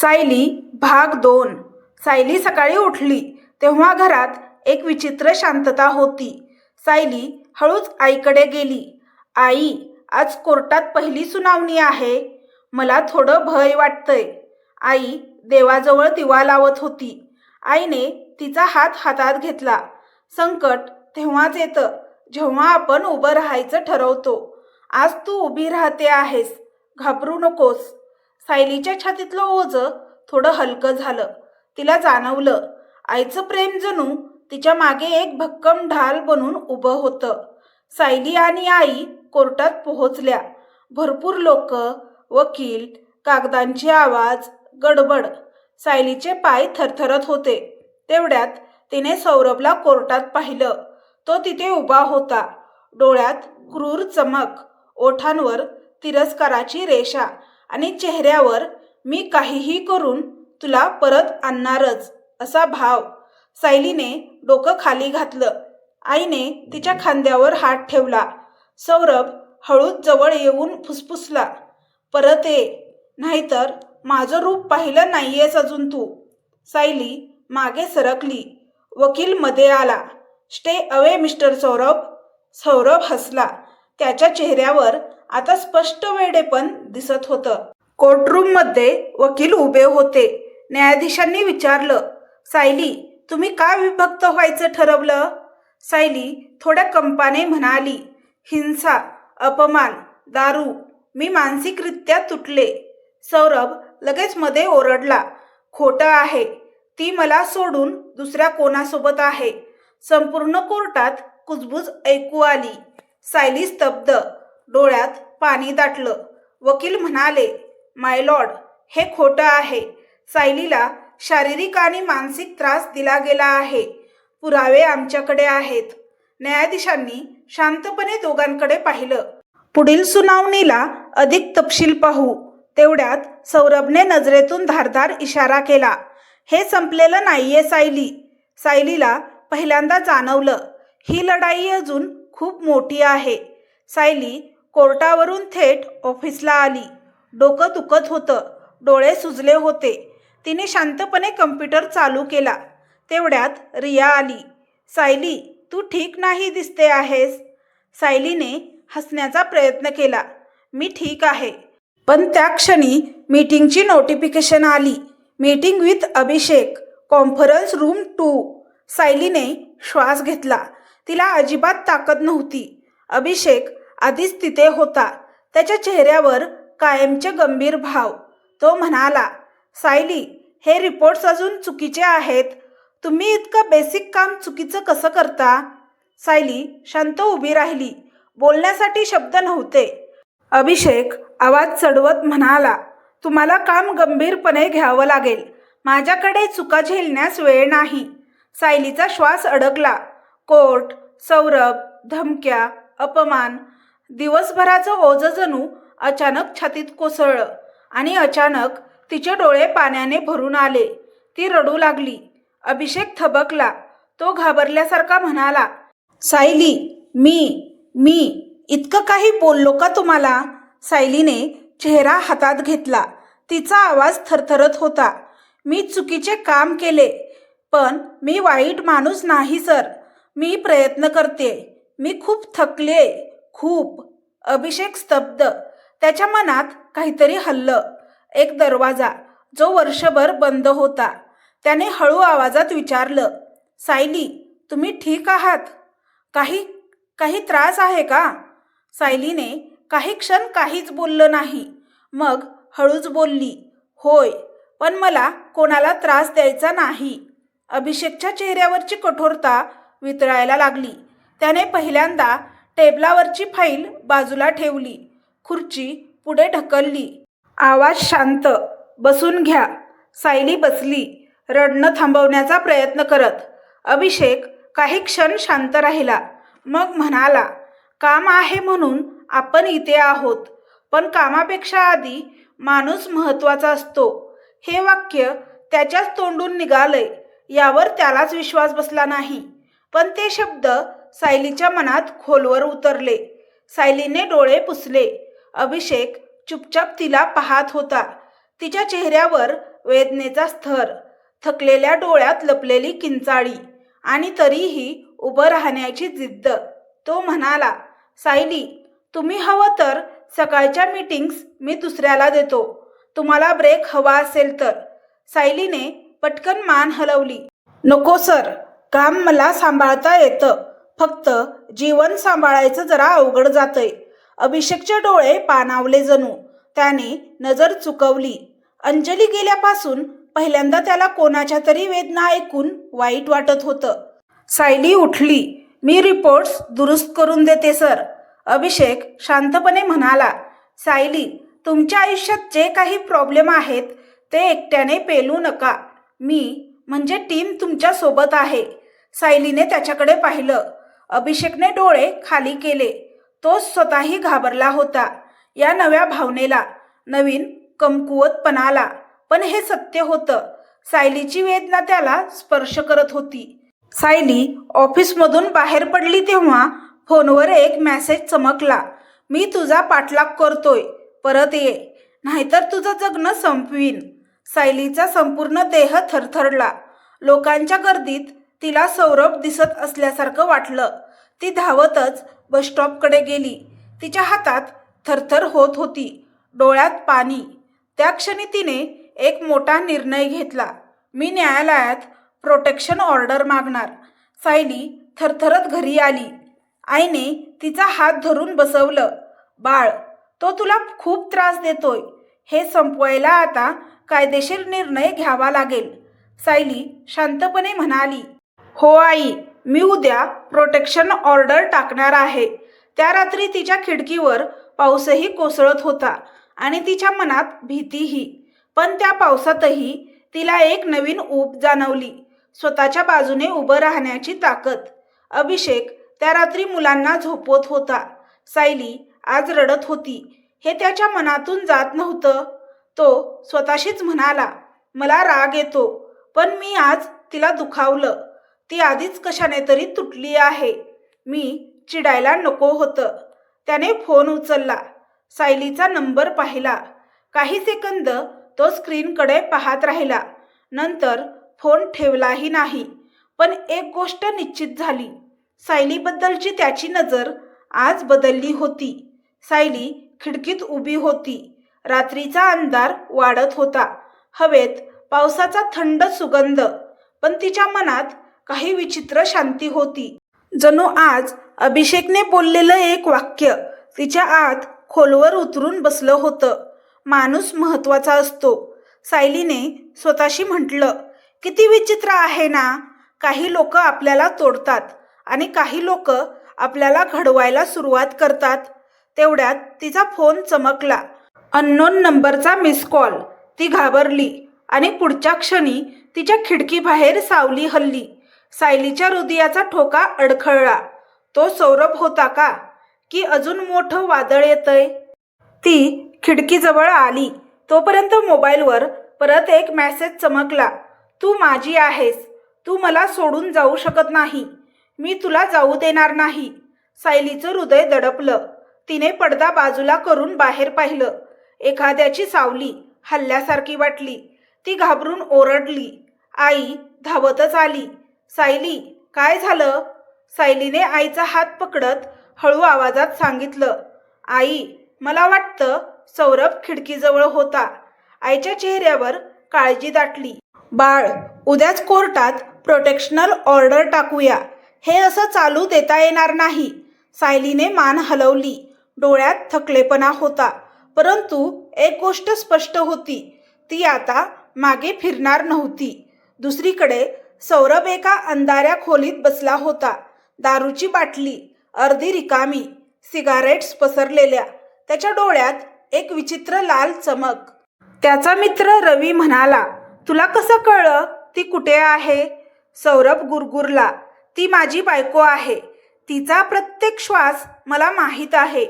सायली भाग दोन. सायली सकाळी उठली तेव्हा घरात एक विचित्र शांतता होती. सायली हळूच आईकडे गेली. आई आज कोर्टात पहिली सुनावणी आहे. मला थोडं भय वाटतंय. आई देवाजवळ दिवा लावत होती. आईने तिचा हात हातात घेतला. संकट तेव्हाच येतं जेव्हा आपण उभं राहायचं ठरवतो. आज तू उभी राहते आहेस. घाबरू नकोस. सायलीच्या छातीतलं ओझं थोडं हलकं झालं. तिला जाणवलं. आईचं प्रेम जणू तिच्यामागे एक भक्कम ढाल बनून उभं होतं. सायली आणि आई कोर्टात पोहोचल्या. भरपूर लोक वकील कागदांचे आवाज गडबड सायलीचे पाय थरथरत होते. तेवढ्यात तिने सौरभला कोर्टात पाहिलं. तो तिथे उभा होता. डोळ्यात क्रूर चमक ओठांवर तिरस्काराची रेषा आणि चेहऱ्यावर मी काहीही करून तुला परत आणणारच असा भाव सायलीने डोकं खाली घातलं. आईने तिच्या खांद्यावर हात ठेवला. सौरभ हळूच जवळ येऊन फुसफुसला. परत ये नाहीतर माझं रूप पाहिलं नाहीयेस अजून तू. सायली मागे सरकली. वकील मध्ये आला. Stay away mister Saurabh. Saurabh हसला. त्याच्या चेहऱ्यावर आता स्पष्ट वेडेपण दिसत होतं. कोर्टरूममध्ये वकील उभे होते. न्यायाधीशांनी विचारलं सायली तुम्ही का विभक्त व्हायचं ठरवलं? सायली थोड्या कंपाने म्हणाली हिंसा अपमान दारू मी मानसिकरित्या तुटले. सौरभ लगेच मध्ये ओरडला खोटं आहे. ती मला सोडून दुसऱ्या कोणासोबत आहे? संपूर्ण कोर्टात कुजबूज ऐकू आली. सायली स्तब्ध डोळ्यात पाणी दाटलं. वकील म्हणाले मायलॉर्ड हे खोटं आहे. सायलीला शारीरिक आणि मानसिक त्रास दिला गेला आहे. पुरावे आमच्याकडे आहेत. न्यायाधीशांनी शांतपणे दोघांकडे पाहिलं. पुढील सुनावणीला अधिक तपशील पाहू तेवढ्यात सौरभने नजरेतून धारदार इशारा केला. हे संपलेलं नाहीये सायली. सायलीला पहिल्यांदा जाणवलं ही लढाई अजून खूप मोठी आहे. सायली कोर्टावरून थेट ऑफिसला आली. डोकं दुखत होतं. डोळे सुजले होते. तिने शांतपणे कम्प्युटर चालू केला. तेवढ्यात रिया आली. सायली तू ठीक नाही दिसते आहेस? सायलीने हसण्याचा प्रयत्न केला. मी ठीक आहे. पण त्या क्षणी मीटिंगची नोटिफिकेशन आली. Meeting with Abhishek conference room two. सायलीने श्वास घेतला. तिला अजिबात ताकद नव्हती. अभिषेक आधीच तिथे होता. त्याच्या चेहऱ्यावर कायमचे गंभीर भाव. तो म्हणाला सायली हे रिपोर्ट्स अजून चुकीचे आहेत. तुम्ही इतकं बेसिक काम चुकीचं कसं करता? सायली शांत उभी राहिली. बोलण्यासाठी शब्द नव्हते. अभिषेक आवाज चढवत म्हणाला तुम्हाला काम गंभीरपणे घ्यावं लागेल. माझ्याकडे चुका झेलण्यास वेळ नाही. सायलीचा श्वास अडकला. कोर्ट सौरभ धमक्या अपमान दिवसभराचं ओझं जणू अचानक छातीत कोसळलं आणि अचानक तिचे डोळे पाण्याने भरून आले. ती रडू लागली. अभिषेक थबकला. तो घाबरल्यासारखा म्हणाला सायली मी मी इतकं काही बोललो का तुम्हाला? सायलीने चेहरा हातात घेतला. तिचा आवाज थरथरत होता. मी चुकीचे काम केले पण मी वाईट माणूस नाही सर. मी प्रयत्न करते. मी खूप थकले. खूप अभिषेक स्तब्ध. त्याच्या मनात काहीतरी हल्लं. एक दरवाजा जो वर्षभर बंद होता. त्याने हळू आवाजात विचारलं सायली तुम्ही ठीक आहात? काही काही त्रास आहे का? सायलीने काही क्षण काहीच बोललं नाही. मग हळूच बोलली होय पण मला कोणाला त्रास द्यायचा नाही. अभिषेकच्या चेहऱ्यावरची कठोरता वितळायला लागली. त्याने पहिल्यांदा टेबलावरची फाईल बाजूला ठेवली. खुर्ची पुढे ढकलली. आवाज शांत. बसून घ्या. सायली बसली. रडणं थांबवण्याचा प्रयत्न करत. अभिषेक काही क्षण शांत राहिला. मग म्हणाला काम आहे म्हणून आपण इथे आहोत. पण कामापेक्षा आधी माणूस महत्त्वाचा असतो. हे वाक्य त्याच्याच तोंडून निघालंय. यावर त्यालाच विश्वास बसला नाही. पण ते शब्द सायलीच्या मनात खोलवर उतरले. सायलीने डोळे पुसले. अभिषेक चुपचाप तिला पाहत होता. तिच्या चेहऱ्यावर वेदनेचा स्थर थकलेल्या डोळ्यात लपलेली किंचाळी आणि तरीही उभं राहण्याची जिद्द. तो म्हणाला सायली तुम्ही हवं तर सकाळच्या मीटिंग्स मी दुसऱ्याला देतो. तुम्हाला ब्रेक हवा असेल तर. सायलीने पटकन मान हलवली. नको सर काम मला सांभाळता येतं. फक्त जीवन सांभाळायचं जरा अवघड जातंय. अभिषेकचे डोळे पाणावले जणू. त्याने नजर चुकवली. अंजली गेल्यापासून पहिल्यांदा त्याला कोणाच्या तरी वेदना ऐकून वाईट वाटत होतं. सायली उठली. मी रिपोर्ट्स दुरुस्त करून देते सर अभिषेक शांतपणे म्हणाला. सायली तुमच्या आयुष्यात जे काही प्रॉब्लेम आहेत ते एकट्याने पेलू नका. मी म्हणजे टीम तुमच्यासोबत आहे. सायलीने त्याच्याकडे पाहिलं. अभिषेकने डोळे खाली केले. तो स्वतःही घाबरला होता. या नव्या भावनेला नवीन कमकुवतपणाला पण हे सत्य होतं. सायलीची वेदना त्याला स्पर्श करत होती. सायली ऑफिसमधून बाहेर पडली तेव्हा फोनवर एक मॅसेज चमकला. मी तुझा पाठलाग करतोय. परत ये. नाहीतर तुझं जगणं संपवीन. सायलीचा संपूर्ण देह थरथरला. लोकांच्या गर्दीत तिला सौरभ दिसत असल्यासारखं वाटलं. ती धावतच बसस्टॉपकडे गेली. तिच्या हातात थरथर होत होती. डोळ्यात पाणी. त्या क्षणी तिने एक मोठा निर्णय घेतला. मी न्यायालयात प्रोटेक्शन ऑर्डर मागणार. सायली थरथरत घरी आली. आईने तिचा हात धरून बसवलं. बाळ तो तुला खूप त्रास देतोय. हे संपवायला आता कायदेशीर निर्णय घ्यावा लागेल. सायली शांतपणे म्हणाली. हो आई मी उद्या प्रोटेक्शन ऑर्डर टाकणार आहे. त्या रात्री तिच्या खिडकीवर पाऊसही कोसळत होता आणि तिच्या मनात भीतीही. पण त्या पावसातही तिला एक नवीन ऊब जाणवली. स्वतःच्या बाजूने उभं राहण्याची ताकद. अभिषेक त्या रात्री मुलांना झोपवत होता. सायली आज रडत होती. हे त्याच्या मनातून जात नव्हतं. तो स्वतःशीच म्हणाला मला राग येतो पण मी आज तिला दुखावलं. ती आधीच कशाने तरी तुटली आहे. मी चिडायला नको होतं. त्याने फोन उचलला. सायलीचा नंबर पाहिला. काही सेकंद तो स्क्रीनकडे पाहत राहिला. नंतर फोन ठेवलाही नाही. पण एक गोष्ट निश्चित झाली. सायलीबद्दलची त्याची नजर आज बदलली होती. सायली खिडकीत उभी होती. रात्रीचा अंधार वाढत होता. हवेत पावसाचा थंड सुगंध. पण तिच्या मनात काही विचित्र शांती होती. जणू आज अभिषेकने बोललेलं एक वाक्य तिच्या आत खोलवर उतरून बसलं होतं. माणूस महत्त्वाचा असतो. सायलीने स्वतःशी म्हटलं किती विचित्र आहे ना काही लोक आपल्याला तोडतात आणि काही लोक आपल्याला घडवायला सुरुवात करतात. तेवढ्यात तिचा फोन चमकला. अननोन नंबरचा मिस कॉल. ती घाबरली आणि पुढच्या क्षणी तिच्या खिडकीबाहेर सावली हल्ली. सायलीच्या हृदयाचा ठोका अडखळला. तो सौरभ होता का? की अजून मोठं वादळ येतंय? ती खिडकीजवळ आली. तोपर्यंत मोबाईलवर परत एक मेसेज चमकला. तू माझी आहेस. तू मला सोडून जाऊ शकत नाही. मी तुला जाऊ देणार नाही. सायलीचं हृदय दडपलं. तिने पडदा बाजूला करून बाहेर पाहिलं. एखाद्याची सावली हल्ल्यासारखी वाटली. ती घाबरून ओरडली. आई धावतच आली. सायली काय झालं? सायलीने आईचा हात पकडत हळू आवाजात सांगितलं आई मला वाटतं सौरभ खिडकीजवळ होता. आईच्या चेहऱ्यावर काळजी दाटली. बाळ उद्याच कोर्टात प्रोटेक्शनल ऑर्डर टाकूया. हे असं चालू देता येणार नाही. सायलीने मान हलवली. डोळ्यात थकलेपणा होता. परंतु एक गोष्ट स्पष्ट होती. ती आता मागे फिरणार नव्हती. दुसरीकडे सौरभ एका अंधाऱ्या खोलीत बसला होता. दारूची बाटली अर्धी रिकामी सिगारेट्स पसरलेल्या त्याच्या डोळ्यात एक विचित्र लाल चमक. त्याचा मित्र रवी म्हणाला तुला कसं कळलं? ती कुठे आहे? सौरभ गुरगुरला ती माझी बायको आहे. तिचा प्रत्येक श्वास मला माहीत आहे.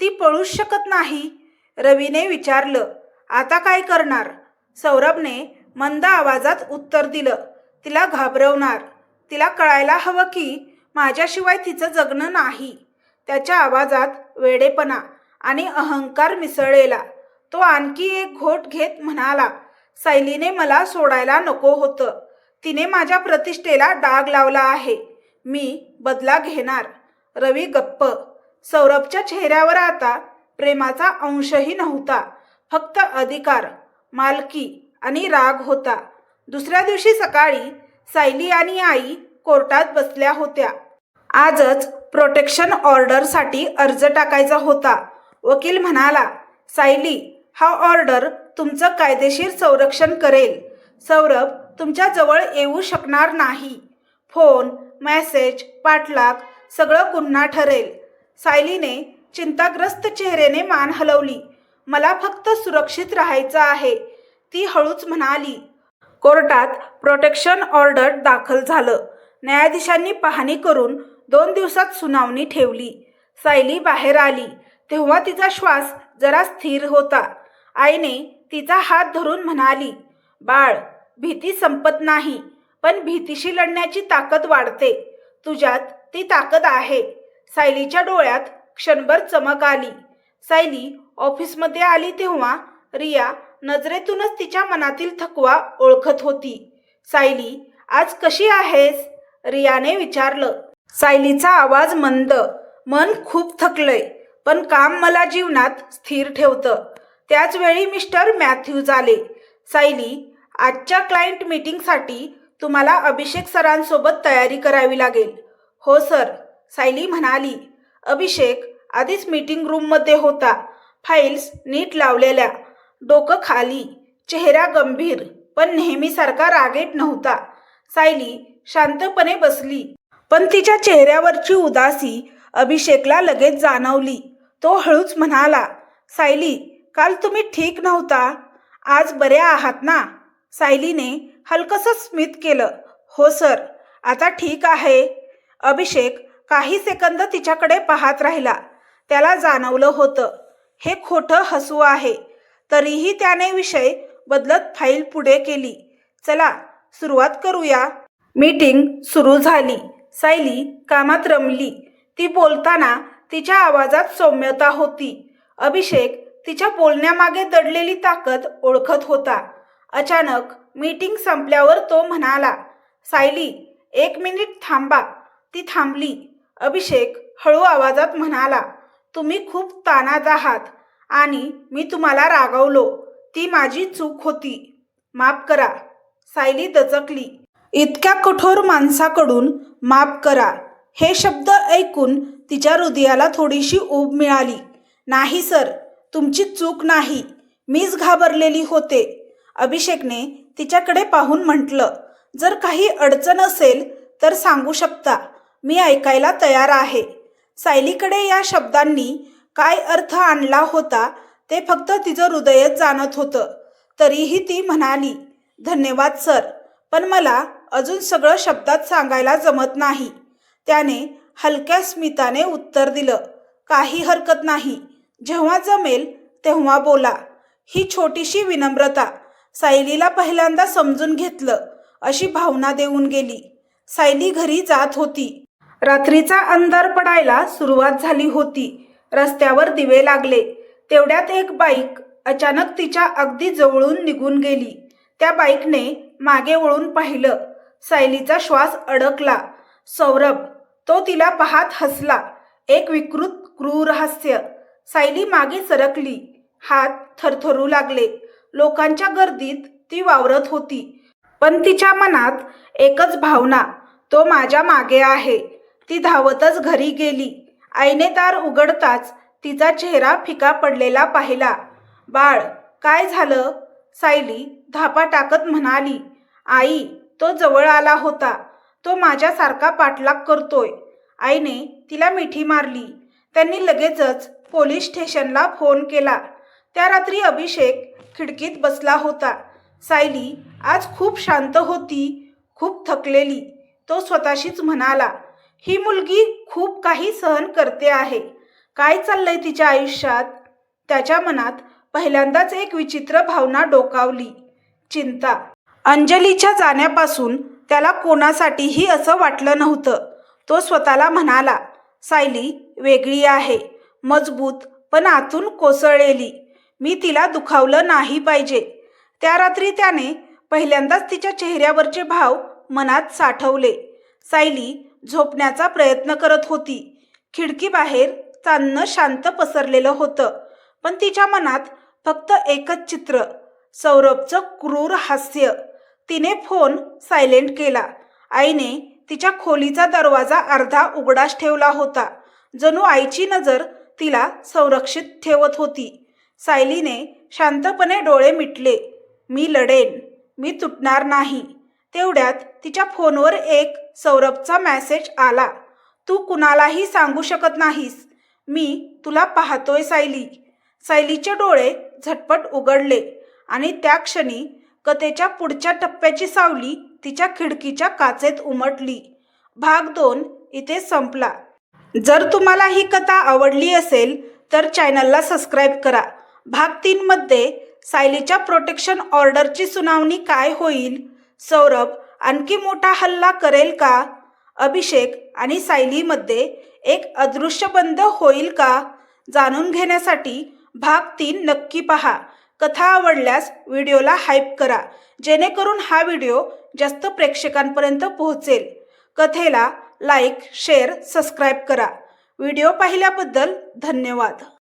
ती पळूच शकत नाही. रवीने विचारलं आता काय करणार? सौरभने मंद आवाजात उत्तर दिलं तिला घाबरवणार. तिला कळायला हवं की माझ्याशिवाय तिचं जगणं नाही. त्याच्या आवाजात वेडेपणा आणि अहंकार मिसळलेला. तो आणखी एक घोट घेत म्हणाला सायलीने मला सोडायला नको होतं. तिने माझ्या प्रतिष्ठेला डाग लावला आहे. मी बदला घेणार. रवी गप्प. सौरभच्या चेहऱ्यावर आता प्रेमाचा अंशही नव्हता. फक्त अधिकार मालकी आणि राग होता. दुसऱ्या दिवशी सकाळी सायली आणि आई कोर्टात बसल्या होत्या. आजच प्रोटेक्शन ऑर्डरसाठी अर्ज टाकायचा होता. वकील म्हणाला सायली हा ऑर्डर तुमचं कायदेशीर संरक्षण करेल. सौरभ तुमच्या जवळ येऊ शकणार नाही. फोन मेसेज पाठलाग सगळं गुन्हा ठरेल. सायलीने चिंताग्रस्त चेहऱ्याने मान हलवली. मला फक्त सुरक्षित राहायचं आहे. ती हळूच म्हणाली कोर्टात प्रोटेक्शन ऑर्डर दाखल झालं. न्यायाधीशांनी पाहणी करून दोन दिवसात सुनावणी ठेवली. सायली बाहेर आली. तेव्हा तिचा श्वास जरा स्थिर होता. आईने तिचा हात धरून म्हणाली बाळ भीती संपत नाही पण भीतीशी लढण्याची ताकद वाढते. तुझ्यात ती ताकद आहे. सायलीच्या डोळ्यात क्षणभर चमक आली. सायली ऑफिसमध्ये आली तेव्हा रिया नजरेतूनच तिच्या मनातील थकवा ओळखत होती. सायली आज कशी आहेस? रियाने विचारलं. सायलीचा आवाज मंद मन खूप थकलंय पण काम मला जीवनात स्थिर ठेवतं. त्याचवेळी मिस्टर मॅथ्यूज आले. सायली आजच्या क्लायंट मीटिंगसाठी तुम्हाला अभिषेक सरांसोबत तयारी करावी लागेल. हो सर सायली म्हणाली. अभिषेक आधीच मीटिंग रूममध्ये होता. फाईल्स नीट लावलेल्या. डोकं खाली चेहरा गंभीर पण नेहमीसारखा रागेट नव्हता. सायली शांतपणे बसली पण तिच्या चेहऱ्यावरची उदासी अभिषेकला लगेच जाणवली. तो हळूच म्हणाला सायली काल तुम्ही ठीक नव्हता. आज बऱ्या आहात ना? सायलीने हलकसं स्मित केलं हो सर आता ठीक आहे. अभिषेक काही सेकंद तिच्याकडे पाहत राहिला. त्याला जाणवलं होतं हे खोटं हसू आहे. तरीही त्याने विषय बदलत फाईल पुढे केली. चला सुरुवात करूया. मीटिंग सुरू झाली. सायली कामात रमली. ती बोलताना तिच्या आवाजात सौम्यता होती. अभिषेक तिच्या बोलण्यामागे दडलेली ताकद ओळखत होता. अचानक मीटिंग संपल्यावर तो म्हणाला सायली एक मिनिट थांबा. ती थांबली. अभिषेक हळू आवाजात म्हणाला तुम्ही खूप तानात आहात. आणि मी तुम्हाला रागवलो. ती माझी चूक होती. माफ करा. सायली दचकली. इतक्या कठोर माणसाकडून माफ करा. हे शब्द ऐकून तिच्या हृदयाला थोडीशी ऊब मिळाली. नाही सर. तुमची चूक नाही. मीच घाबरलेली होते. अभिषेकने तिच्याकडे पाहून म्हटलं जर काही अडचण असेल तर सांगू शकता. मी ऐकायला तयार आहे. सायलीकडे या शब्दांनी काय अर्थ आणला होता ते फक्त तिचं हृदयच जाणत होतं. तरीही ती म्हणाली धन्यवाद सर पण मला अजून सगळं शब्दात सांगायला जमत नाही. त्याने हलक्या स्मिताने उत्तर दिलं काही हरकत नाही. जेव्हा जमेल तेव्हा बोला. ही छोटीशी विनम्रता सायलीला पहिल्यांदा समजून घेतलं अशी भावना देऊन गेली. सायली घरी जात होती. रात्रीचा अंधार पडायला सुरुवात झाली होती. रस्त्यावर दिवे लागले. तेवढ्यात एक बाईक अचानक तिच्या अगदी जवळून निघून गेली. त्या बाईकने मागे वळून पाहिलं. सायलीचा श्वास अडकला. सौरभ तो तिला पाहत हसला. एक विकृत क्रूर हास्य. सायली मागे सरकली. हात थरथरू लागले. लोकांच्या गर्दीत ती वावरत होती. पण तिच्या मनात एकच भावना तो माझ्या मागे आहे. ती धावतच घरी गेली. आईने दार उघडताच तिचा चेहरा फिका पडलेला पाहिला. बाळ काय झालं? सायली धापा टाकत म्हणाली. आई तो जवळ आला होता. तो माझ्यासारखा पाठलाग करतोय. आईने तिला मिठी मारली. त्यांनी लगेचच पोलीस स्टेशनला फोन केला. त्या रात्री अभिषेक खिडकीत बसला होता. सायली आज खूप शांत होती खूप थकलेली. तो स्वतःशीच म्हणाला ही मुलगी खूप काही सहन करते आहे. काय चाललंय तिच्या आयुष्यात? त्याच्या मनात पहिल्यांदाच एक विचित्र भावना डोकावली. चिंता. अंजलीच्या जाण्यापासून त्याला कोणासाठीही असं वाटलं नव्हतं. तो स्वतःला म्हणाला सायली वेगळी आहे. मजबूत पण आतून कोसळलेली. मी तिला दुखावलं नाही पाहिजे. त्या रात्री त्याने पहिल्यांदाच तिच्या चेहऱ्यावरचे भाव मनात साठवले. सायली झोपण्याचा प्रयत्न करत होती. खिडकीबाहेर चांदणं शांत पसरलेलं होतं. पण तिच्या मनात फक्त एकच चित्र सौरभचं क्रूर हास्य. तिने फोन सायलेंट केला. आईने तिच्या खोलीचा दरवाजा अर्धा उघडाच ठेवला होता. जणू आईची नजर तिला संरक्षित ठेवत होती. सायलीने शांतपणे डोळे मिटले. मी लढेन. मी तुटणार नाही. तेवढ्यात तिच्या फोनवर एक सौरभचा मॅसेज आला. तू कुणालाही सांगू शकत नाहीस. मी तुला पाहतोय सायली. सायलीचे डोळे झटपट उघडले आणि त्या क्षणी कथेच्या पुढच्या टप्प्याची सावली तिच्या खिडकीच्या काचेत उमटली. भाग दोन इथे संपला. जर तुम्हाला ही कथा आवडली असेल तर चॅनलला सबस्क्राईब करा. भाग तीनमध्ये सायलीच्या प्रोटेक्शन ऑर्डरची सुनावणी काय होईल? सौरभ आणखी मोठा हल्ला करेल का? अभिषेक आणि सायलीमध्ये एक अदृश्य बंद होईल का? जाणून घेण्यासाठी भाग तीन नक्की पहा. कथा आवडल्यास व्हिडिओला हाईप करा जेणेकरून हा व्हिडिओ जास्त प्रेक्षकांपर्यंत पोहोचेल. कथेला लाईक शेअर सबस्क्राईब करा. व्हिडिओ पाहिल्याबद्दल धन्यवाद.